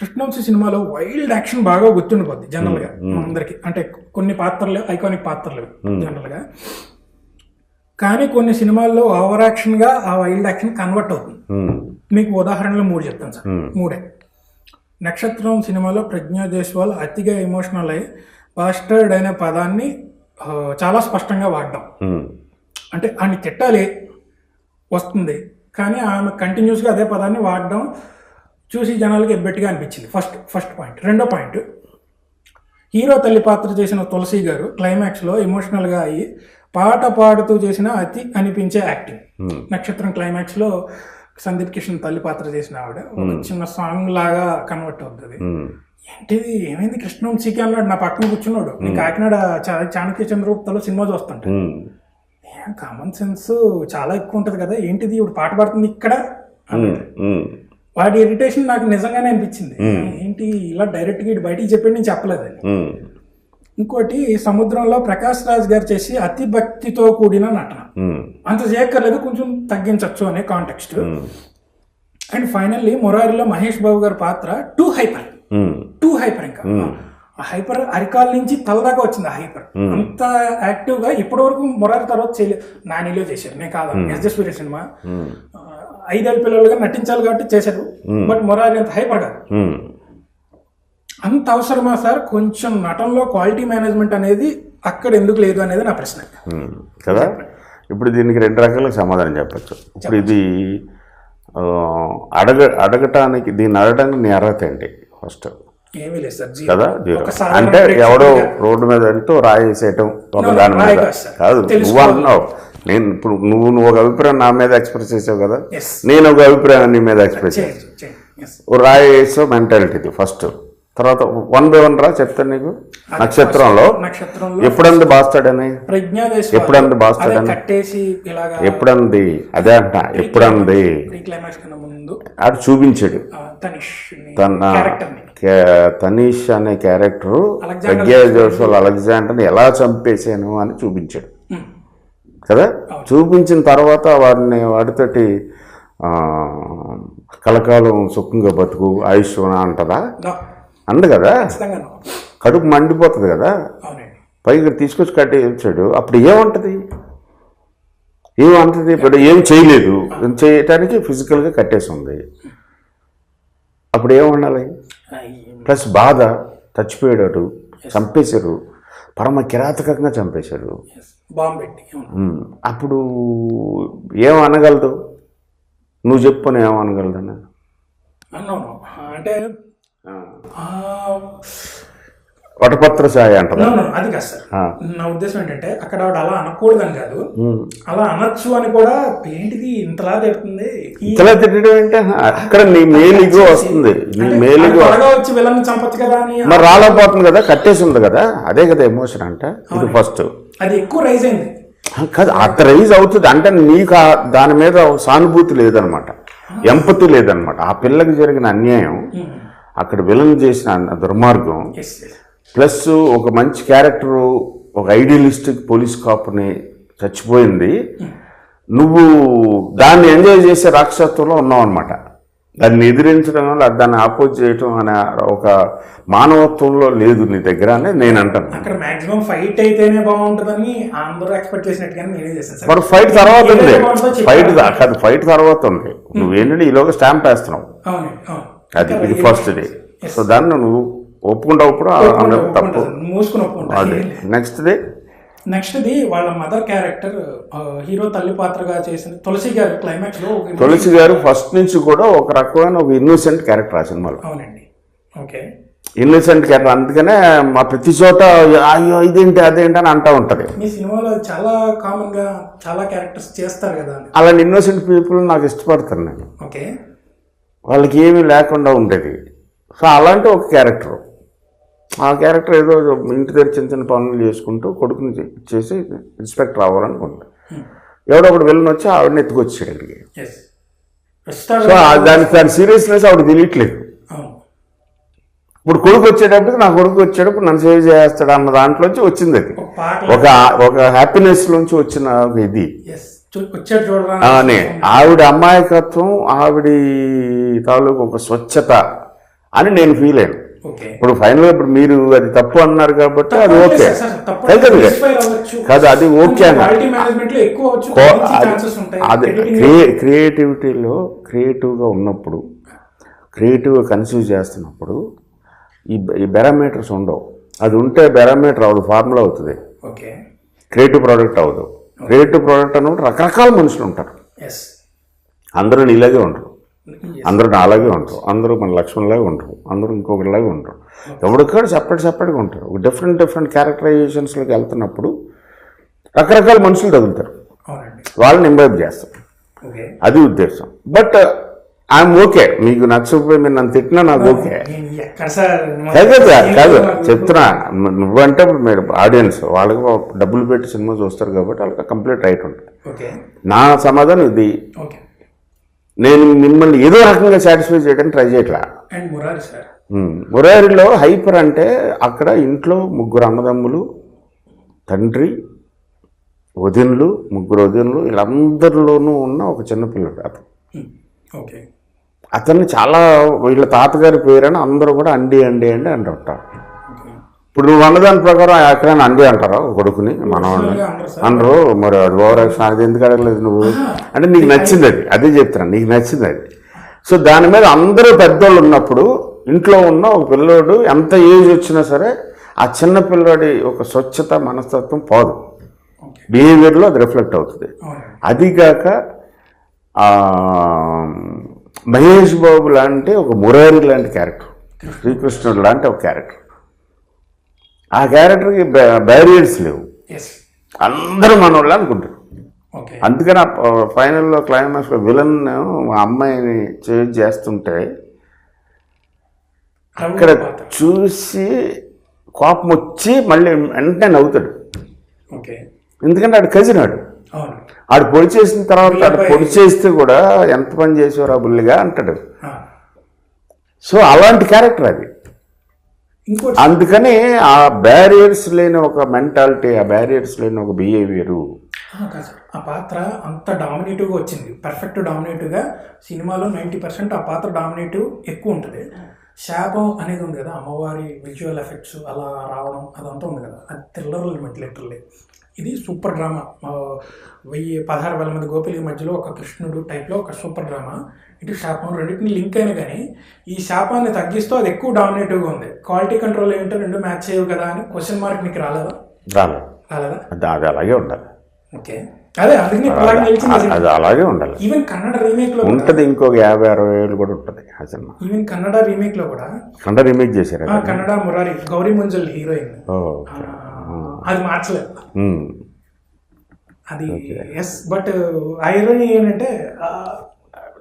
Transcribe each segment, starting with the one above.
కృష్ణవంశీ సినిమాలో wild action బాగా గుర్తుండిపోద్ది జనరల్గా అందరికి. అంటే కొన్ని పాత్రలు ఐకానిక్ పాత్రలు జనరల్గా కానీ కొన్ని సినిమాల్లో ఓవర్ యాక్షన్గా ఆ వైల్డ్ యాక్షన్ కన్వర్ట్ అవుతుంది. మీకు ఉదాహరణలు మూడు చెప్తాను సార్. మూడే. నక్షత్రం సినిమాలో ప్రజ్ఞా జైస్వాల్ అతిగా ఎమోషనల్ అయ్యి బాస్టర్డ్ అనే పదాన్ని చాలా స్పష్టంగా వాడడం. అంటే ఆమె తిట్టాలి వస్తుంది. కానీ ఆమె కంటిన్యూస్గా అదే పదాన్ని వాడడం చూసి జనాలకి ఎబ్బెట్టిగా అనిపించింది. First first point. రెండో పాయింట్ హీరో తల్లి పాత్ర చేసిన తులసి గారు క్లైమాక్స్లో ఎమోషనల్గా అయ్యి పాట పాడుతూ చేసిన అతి అనిపించే యాక్టింగ్. నక్షత్రం క్లైమాక్స్లో సందీప్ కిషన్ తల్లి పాత్ర చేసిన ఆవిడ. ఒక చిన్న సాంగ్ లాగా కన్వర్ట్ అవుతుంది. ఏంటిది? ఏమైంది? కృష్ణవంశీకి అన్నాడు. నా పక్కన కూర్చున్నాడు. నేను కాకినాడ చాణక్య చంద్రగుప్తలో సినిమా చూస్తుంటా. కామన్ సెన్స్ చాలా ఎక్కువ ఉంటుంది కదా? ఏంటిది? ఇప్పుడు పాట పాడుతుంది ఇక్కడ? వాడి ఇరిటేషన్ నాకు నిజంగానే అనిపించింది. ఏంటి ఇలా డైరెక్ట్గా ఇటు బయటికి చెప్పి నేను చెప్పలేదని. ఉమ్, ఇంకోటి సముద్రంలో ప్రకాష్ రాజ్ గారు చేసి అతి భక్తితో కూడిన నటన. అంత చేయక్కర్లేదు కొంచెం తగ్గించవచ్చు అనే కాంటెక్స్ట్ అండ్ ఫైనల్లీ మొరారిలో మహేష్ బాబు గారి పాత్ర టూ హైపర్ టూ హైపర్ ఇంకా. హైపర్ అరికాల నుంచి తల దాకా వచ్చింది ఆ హైపర్. అంత యాక్టివ్గా ఇప్పటి వరకు మొరారి తర్వాత చేయలేదు నానిలో చేశారు. నేను కాదు. ఎస్ జస్వీర్ సినిమా ఐదేళ్ళ పిల్లలుగా నటించాలి కాబట్టి చేశారు. బట్ మొరారి అంత హైపర్ కాదు. అంత అవసరమా సార్? కొంచెం నటనలో క్వాలిటీ మేనేజ్మెంట్ అనేది అక్కడ ఎందుకు లేదు అనేది నా ప్రశ్న. కదా? ఇప్పుడు దీనికి రెండు రకాలుగా సమాధానం చెప్పచ్చు. ఇప్పుడు ఇది అడగ అడగటానికి దీన్ని అడగటానికి నీ అర్హత ఏంటి? ఫస్ట్ ఏమీ లేదు సార్. కదా అంటే ఎవడో రోడ్డు మీద వెళ్తూ రాయి వేసేయటం ఒక దాని మీద. కాదు నువ్వు. అంటున్నావు నేను ఇప్పుడు నువ్వు నువ్వు ఒక అభిప్రాయం నా మీద ఎక్స్ప్రెస్ చేసావు కదా. నేను ఒక అభిప్రాయం నీ మీద ఎక్స్ప్రెస్. ఓ రాయి వేసో మెంటాలిటీ ఫస్ట్. తర్వాత వన్ బై వన్ రా చెప్తాను నీకు. నక్షత్రంలో నక్షత్రంలో ఎప్పుడంది బాస్తాడని ఎప్పుడంది బాస్తాడు అని? కట్టేసి ఇలాగా ఎప్పుడంది? అదే అంట ఎప్పుడంది? ఆడు చూపించాడు. తన తనీష్ అనే క్యారెక్టరు ప్రజ్ఞా జోసల్ అలెగ్జాండర్ని ఎలా చంపేశాను అని చూపించాడు. కదా? చూపించిన తర్వాత వాడిని వాడితోటి ఆ, కలకాలం సుఖంగా బతుకు ఆయుష్ అంటదా? అంది కదా. కడుపు మండిపోతుంది కదా? పైకి తీసుకొచ్చి కట్టి వచ్చాడు అప్పుడు ఏమంటది? ఏమంటది? ఇప్పుడు ఏం చేయలేదు. చేయటానికి ఫిజికల్గా కట్టేసి ఉంది. అప్పుడు ఏమండాలి ప్లస్ బాధ చచ్చిపోయాడు చంపేశారు. పరమ కిరాతకంగా చంపేశారు. Yes. బాంబు పెట్టి అవును. ఉమ్, అప్పుడు ఏం అనగలదు? నువ్వు చెప్పు నేను ఏమనగలదన్నా అన్నాను. అంటే వటపత్ర no, no, అది కాదు సార్. నా ఉద్దేశం ఏంటంటే అక్కడ ఆవిడ అలా అనకూడదని కాదు. అలా అనొచ్చు అని కూడా ఏంటిది ఇంతలా తిడుతుంది? ఇలా తిట్టడం ఏంటి అక్కడ నీ మేలిగో వస్తుంది. నీ మేలిగో వచ్చి విలన్ చంపొచ్చు కదా అని మరి రాలేకపోతుంది కదా కట్టేసి ఉంది కదా. అదే కదా ఎమోషన్ అంటే ఇది ఫస్ట్ అది ఎక్కువ రైజ్ అయింది. కాదు అక్కడ రైజ్ అవుతుంది. అంటే నీకు దాని మీద సానుభూతి లేదనమాట. ఎంపతి లేదనమాట. ఆ పిల్లకి జరిగిన అన్యాయం అక్కడ విలన్ చేసిన దుర్మార్గం ప్లస్ ఒక మంచి క్యారెక్టరు ఒక ఐడియలిస్టిక్ పోలీస్ కాపుని చచ్చిపోయింది. నువ్వు దాన్ని ఎంజాయ్ చేసే రాక్షసత్వంలో ఉన్నావు అనమాట దాన్ని ఎదిరించడం వల్ల దాన్ని ఆపోజ్ చేయటం అనే ఒక మానవత్వంలో లేదు నీ దగ్గర అని నేను అంటాను అక్కడ మాక్సిమం ఫైట్ అయితేనే బాగుంటుందని అందరూ ఎక్స్పెక్ట్ చేసినట్టుగానే నేనే చేశాను సార్. మరి ఫైట్ తర్వాత ఉంది. ఫైట్ కాదు ఫైట్ తర్వాత ఉంది. నువ్వేంటంటే ఈలోగా స్టాంప్ వేస్తున్నావు. అది ఇది ఫస్ట్ డే. సో దాన్ని నువ్వు ఒప్పుకుంటావు ఒప్పుకుంటా, తప్పు. ఒప్పుకుంటా సార్. మూసుకుని ఒప్పుకుంటా. Next day next the? వాళ్ళ మదర్ క్యారెక్టర్ హీరో తల్లి పాత్రగా చేసిన తులసి గారు క్లైమాక్స్లో తులసి గారు ఫస్ట్ నుంచి కూడా ఒక రకమైన ఒక ఇన్నోసెంట్ క్యారెక్టర్ ఆ సినిమాలో. అవునండి. ఓకే ఇన్నోసెంట్ క్యారెక్టర్ అందుకనే మా ప్రతి చోట అయ్యో ఇదేంటి అదేంటి అని అంటా ఉంటది. మీ సినిమాలో చాలా కామన్గా చాలా క్యారెక్టర్స్ చేస్తారు కదా అలాంటి ఇన్నోసెంట్ పీపుల్ నాకు ఇష్టపడతాను నేను. ఓకే వాళ్ళకి ఏమీ లేకుండా ఉండేది. సో అలాంటి ఒక క్యారెక్టర్ ఆ క్యారెక్టర్ ఏదో ఇంటి దగ్గర చిన్న చిన్న పనులు చేసుకుంటూ కొడుకుని చేసి ఇన్స్పెక్టర్ అవ్వాలనుకుంటా. ఎవడో ఒకడు వెళ్ళని వచ్చి ఆవిడని ఎత్తుకొచ్చాడు ఇక్కడికి. ఎస్ సో ఆ దానికి దాని సీరియస్నెస్ ఆవిడ తెలియట్లేదు. ఇప్పుడు కొడుకు వచ్చేటప్పటికి నా కొడుకు వచ్చేటప్పుడు నన్ను సేవ్ చేస్తాడు అన్న దాంట్లోంచి వచ్చింది అది. ఒక ఒక హ్యాపీనెస్ లోంచి వచ్చిన ఇది. అని ఆవిడ అమాయకత్వం ఆవిడ తాలూకు ఒక స్వచ్ఛత అని నేను ఫీల్ అయ్యాను. ఇప్పుడు ఫైనల్ ఇప్పుడు మీరు అది తప్పు అన్నారు కాబట్టి అది ఓకే. తప్పకుండా కాదు, అది ఓకే అది- క్రియేటివిటీలో క్రియేటివ్గా ఉన్నప్పుడు క్రియేటివ్గా కన్సీవ్ చేస్తున్నప్పుడు ఈ ఈ బెరామీటర్స్ ఉండవు. అది ఉంటే బెరామీటర్ అవ్వదు ఫార్ములా అవుతుంది. క్రియేటివ్ ప్రోడక్ట్ అవ్వదు క్రియేటివ్ ప్రోడక్ట్ అన్నప్పుడు రకరకాల మనుషులు ఉంటారు. అందరూ నీలాగే ఉండరు. అందరూ నాలాగే ఉంటారు అందరూ మన లక్ష్మణ్లాగే ఉంటారు అందరూ ఇంకొకరిలాగే ఉంటారు ఎవరికాడు సెపరేట్ సెపరేట్గా ఉంటారు డిఫరెంట్ డిఫరెంట్ క్యారెక్టరైజేషన్స్లోకి వెళ్తున్నప్పుడు రకరకాల మనుషులు తగులుతారు. వాళ్ళని ఇంబైబ్ చేస్తాం ఓకే. అది ఉద్దేశం. బట్ ఐఎమ్ ఓకే మీకు నచ్చకపోయి మీరు నన్ను తిట్టినా నాకు ఓకే సార్? కాదు కదా, చెప్తున్నా. నువ్వంటే మీరు ఆడియన్స్ వాళ్ళకి డబ్బులు పెట్టి సినిమా చూస్తారు కాబట్టి వాళ్ళకి కంప్లీట్ రైట్ ఉంటుంది. నా సమాధానం ఇది. ఓకే. నేను మిమ్మల్ని ఏదో రకంగా సాటిస్ఫై చేయడానికి ట్రై చేయట్లా. And Murari sir. ఉమ్. మురారిలో హైపర్ అంటే అక్కడ ఇంట్లో ముగ్గురు అన్నదమ్ములు తండ్రి వదినలు ముగ్గురు వదినలు వీళ్ళందరిలోనూ ఉన్న ఒక చిన్న పిల్లడు అతను. ఓకే. అతన్ని చాలా వీళ్ళ తాతగారి పేరని అందరూ కూడా అండి అండి అండి అంటుంటారు. ఇప్పుడు నువ్వు అన్నదాని ప్రకారం ఎక్కడైనా అండి అంటారా? కొడుకుని మనవాడిని? అనరు మరి అది అది ఎందుకు అడగలేదు నువ్వు? అంటే నీకు నచ్చింది అది అదే చెప్తున్నాను నీకు నచ్చింది అది. సో దాని మీద అందరూ పెద్దోళ్ళు ఉన్నప్పుడు ఇంట్లో ఉన్న ఒక పిల్లోడు ఎంత ఏజ్ వచ్చినా సరే ఆ చిన్న పిల్లోడి ఒక స్వచ్ఛత మనస్తత్వం పోదు. బిహేవియర్లో అది రిఫ్లెక్ట్ అవుతుంది. అవునండి అది కాక ఆ, మహేష్ బాబు లాంటి ఒక మురారి లాంటి క్యారెక్టర్. శ్రీకృష్ణుడు లాంటి ఒక క్యారెక్టర్. ఆ క్యారెక్టర్కి బ్యారియర్స్ లేవు. అందరూ మనోళ్ళు అనుకుంటారు. అందుకని ఆ ఫైనల్లో క్లైమాక్స్లో విలన్ ఆ అమ్మాయిని చేజ్ చేస్తుంటే అక్కడ చూసి కోపం వచ్చి మళ్ళీ వెంటనే నవ్వుతాడు. ఎందుకంటే ఆడు కజినాడు. ఆడు పొడి చేసిన తర్వాత ఆడు పొడి చేస్తే కూడా ఎంత పని చేసేవారు ఆ బుల్లిగా అంటాడు. సో అలాంటి క్యారెక్టర్ అది. అందుకని ఆ బ్యారియర్స్ లేని ఒక మెంటాలిటీ ఆ బ్యారియర్స్ లేని ఒక బిహేవియరు ఆ, పాత్ర అంత డామినేటివ్గా వచ్చింది. పర్ఫెక్ట్ డామినేటివ్గా సినిమాలో నైంటీ పర్సెంట్ ఆ పాత్ర డామినేటివ్ ఎక్కువ ఉంటుంది. శాపం అనేది ఉంది కదా అమ్మవారి విజువల్ ఎఫెక్ట్స్ అలా రావడం అదంతా ఉంది కదా. అది థ్రిల్లర్ ఎలిమెంట్ లిటరల్లీ ఇది సూపర్ డ్రామా. వెయ్యి పదహారు వేల మంది గోపిల మధ్యలో ఒక కృష్ణుడు టైప్లో ఒక సూపర్ డ్రామా. ఇటు శాపం రెండింటిని లింక్ అయినా కానీ ఈ శాపాన్ని తగ్గిస్తూ అది ఎక్కువ డామినేటివ్గా ఉంది. క్వాలిటీ కంట్రోల్ ఏంటో రెండు మ్యాచ్ చేయవు కదా అని క్వశ్చన్ మార్క్ నీకు రాలేదా? రాలేదు రాలేదా? అది అలాగే ఉండాలి. ఓకే. అదే అది అలాగే ఉండాలి. ఈవెన్ కన్నడ రీమేక్లో ఉంటుంది ఇంకొక యాభై అరవై ఏళ్ళు కూడా ఉంటుంది ఆ సినిమా. ఈవెన్ కన్నడ రీమేక్లో కూడా కండ రిమేక్ చేశారు. కన్నడ మురారి గౌరీ ముంజల్ హీరోయిన్. ఓ. అది మార్చలేదు. అది ఎస్ బట్ ఐరనీ ఏంటంటే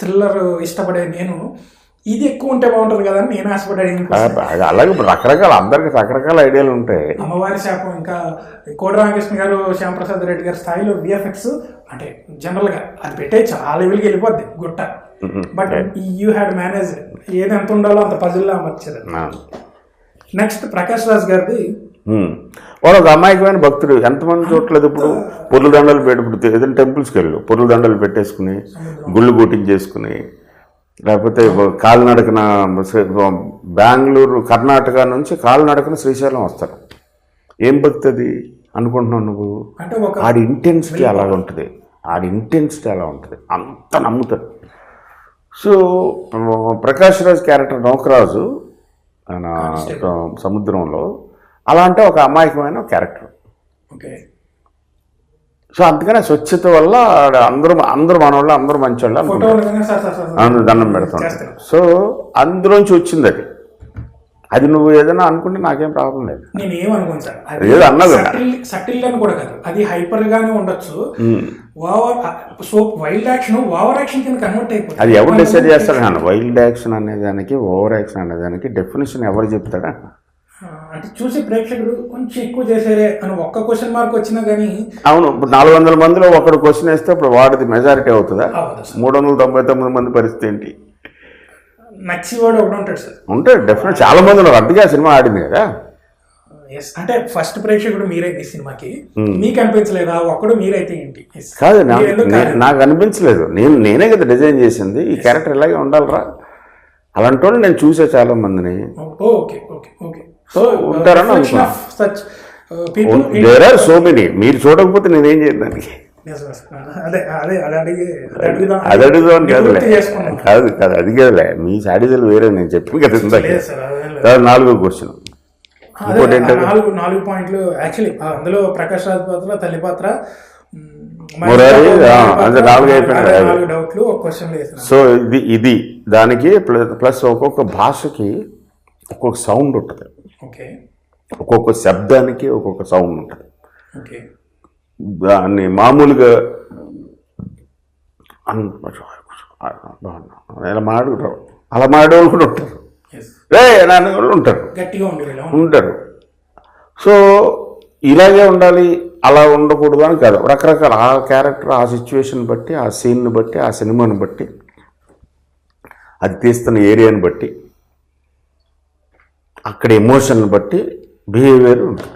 థ్రిల్లర్ ఇష్టపడే నేను ఇది ఎక్కువ ఉంటే బాగుంటుంది కదా అని నేను ఆశపడ్డాను అలాగే ఇప్పుడు రకరకాల అందరికి రకరకాల ఐడియాలు ఉంటాయి. అమ్మవారి శాపం ఇంకా కోడి రామకృష్ణ గారు శ్యాంప్రసాద్ రెడ్డి గారి స్థాయిలో విఎఫ్ఎక్స్ అంటే జనరల్గా అది పెట్టే చాలా లెవెల్కి వెళ్ళిపోద్ది గుట్ట. బట్ యూ హ్యాడ్ మేనేజ్ ఏది ఎంత ఉండాలో అంత పజిల్లా అమర్చారు. నెక్స్ట్ ప్రకాష్ రాజ్ గారిది. వాడు ఒక అమాయకమైన భక్తుడు. ఎంతమంది చూడలేదు ఇప్పుడు? పొర్లు దండలు పెట్టి ఇప్పుడు ఏదైనా టెంపుల్స్కి వెళ్ళు. పొర్లు దండలు పెట్టేసుకుని గుళ్ళు కొట్టించేసుకుని లేకపోతే కాలినడకన బెంగళూరు కర్ణాటక నుంచి కాలినడకన శ్రీశైలం వస్తారు. ఏం భక్తి అది? అనుకుంటున్నావు నువ్వు? ఆడి ఇంటెన్సిటీ అలా ఉంటుంది. ఆడి ఇంటెన్సిటీ అలా ఉంటుంది. అంత నమ్ముతాడు సో ప్రకాష్ రాజ్ క్యారెక్టర్ నౌకరాజు ఆయన సముద్రంలో అలా అంటే ఒక అమాయకమైన క్యారెక్టర్. ఓకే. సో అందుకనే స్వచ్ఛత వల్ల అందరూ అందరూ మనవాళ్ళు అందరూ సార్ అందరూ దండం పెడతాం. సో అందులోంచి వచ్చింది అది. అది నువ్వు ఏదైనా అనుకుంటే నాకేం ప్రాబ్లం లేదు. నేను ఏమనుకోను సార్. ఏదో అన్నది. సటిల్ అని కూడా కాదు. అది హైపర్ గానే ఉండొచ్చు. Over so wild action over action కింద కన్వర్ట్ అయిపోతుంది. అది ఎవరు డిసైడ్ చేస్తాడు? అన్న వైల్డ్ యాక్షన్ అనేదానికి ఓవర్ యాక్షన్ అనేదానికి డెఫినేషన్ ఎవరు చెప్తాడా? అంటే చూసి ప్రేక్షకుడు కొంచెం ఎక్కువ చేశారే అని ఒక్క క్వశ్చన్ మార్క్ వచ్చినా కానీ అవును ఇప్పుడు నాలుగు వందల మందిలో ఒకడు క్వశ్చన్ వేస్తే ఇప్పుడు వాడిది మెజారిటీ అవుతుందా? మూడు వందల తొంభై తొమ్మిది మంది పరిస్థితి ఏంటి? నచ్చివాడు ఒకడు ఉంటాడు సార్. ఉంటే డెఫినెట్ చాలా మంది ఉన్నారు. ఆ సినిమా ఆడింది కదా? ఎస్ అంటే ఫస్ట్ ప్రేక్షకుడు మీరే ఈ సినిమాకి. మీకు అనిపించలేదా? ఒక్కడు మీరైతే ఏంటి. కాదు నాకు అనిపించలేదు. నేను నేనే కదా డిజైన్ చేసింది. ఈ క్యారెక్టర్ ఇలాగే ఉండాలిరా. అలాంటి వాళ్ళు నేను చూసే చాలా మందిని. ఓకే ఓకే ఓకే సో ఉంటారని. Such people there are so many మీరు చూడకపోతే నేనేం చేయను దానికి. అదే అదే అదే అడిగి అదే అడుగుదాం. కాదులే. కాదు కాదు అది కాదులే. మీ సాడీలు వేరే నేను చెప్పి కదా ఇందాక. నాలుగో క్వశ్చన్ ఇంకోటి నాలుగు నాలుగు పాయింట్లు. యాక్చువల్లీ అందులో ప్రకాష్ రాజ్ పాత్ర తల్లి పాత్ర సో ఇది ఇది దానికి ప్లస్ ఒక్కొక్క భాషకి ఒక్కొక్క సౌండ్ ఉంటుంది. ఓకే. ఒక్కొక్క శబ్దానికి ఒక్కొక్క సౌండ్ ఉంటుంది. ఓకే. దాన్ని మామూలుగా ఇలా మాడుకుంటారు అలా మాడేవాళ్ళు కూడా ఉంటారు. రే నాన్న వాళ్ళు ఉంటారు. ఉంటారు. సో ఇలాగే ఉండాలి అలా ఉండకూడదు అని కాదు. రకరకాల ఆ క్యారెక్టర్ ఆ సిచ్యువేషన్ బట్టి ఆ సీన్ని బట్టి ఆ సినిమాని బట్టి అది తీస్తున్న ఏరియాని బట్టి అక్కడ ఎమోషన్ బట్టి బిహేవియర్ ఉంటుంది.